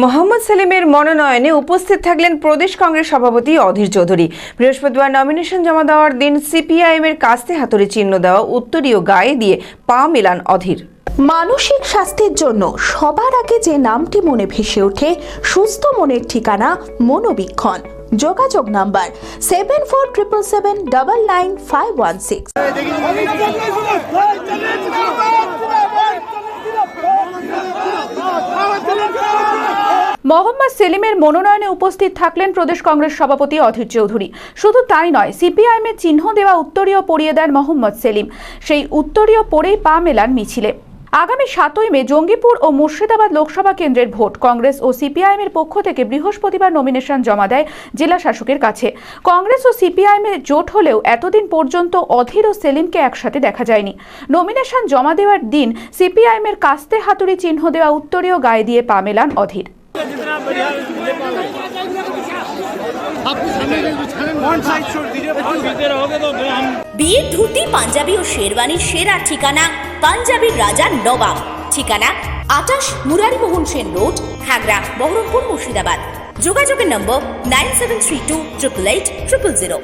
মোহাম্মদ সেলিমের মনোনয়নে উপস্থিত থাকলেন প্রদেশ কংগ্রেস সভাপতি অধীর চৌধুরী। বৃহস্পতিবার নমিনেশন জমা দেওয়ার দিন সিপিআইএম এর কাস্তে হাতুড়ি চিহ্ন দেওয়া উত্তরীয় গায়ে দিয়ে পা মেলান অধীর। মানসিক স্বাস্থ্যের জন্য সবার আগে যে নামটি মনে ভেসে ওঠে, সুস্থ মনের ঠিকানা মনোবীক্ষণ। যোগাযোগ number seven four triple seven double nine five one six Mohammad সেলিমের মনোনয়নে উপস্থিত থাকলেন প্রদেশ কংগ্রেস সভাপতি অধীর চৌধুরী। শুধু তাই নয়, সিপিআইএম এর চিহ্ন দেওয়া উত্তরীয় পরিয়ে দেন মোহাম্মদ সেলিম। সেই উত্তরীয় পরেই পা মেলান মিছিলে। আগামী সাতই মে জঙ্গিপুর ও মুর্শিদাবাদ লোকসভা কেন্দ্রের ভোট। কংগ্রেস ও সিপিআইএম এর পক্ষ থেকে বৃহস্পতিবার নমিনেশন জমা দেয় জেলা শাসকের কাছে। কংগ্রেস ও সিপিআইএম এর জোট হলেও এতদিন পর্যন্ত অধীর ও সেলিমকে একসাথে দেখা যায়নি। নমিনেশন জমা দেওয়ার দিন সিপিআইএম এর কাস্তে হাতুড়ি চিহ্ন দেওয়া উত্তরীয় গায়ে দিয়ে পা মেলান অধীর। বিয়ের ধুতি, পাঞ্জাবি ও শেরওয়ানির সেরা ঠিকানা পাঞ্জাবির রাজা নবাব। ঠিকানা আটাশ মুরারিমোহন সেন রোড, খাগড়া, বহরমপুর মুর্শিদাবাদ। যোগাযোগের নম্বর nine seven three two triple eight triple zero.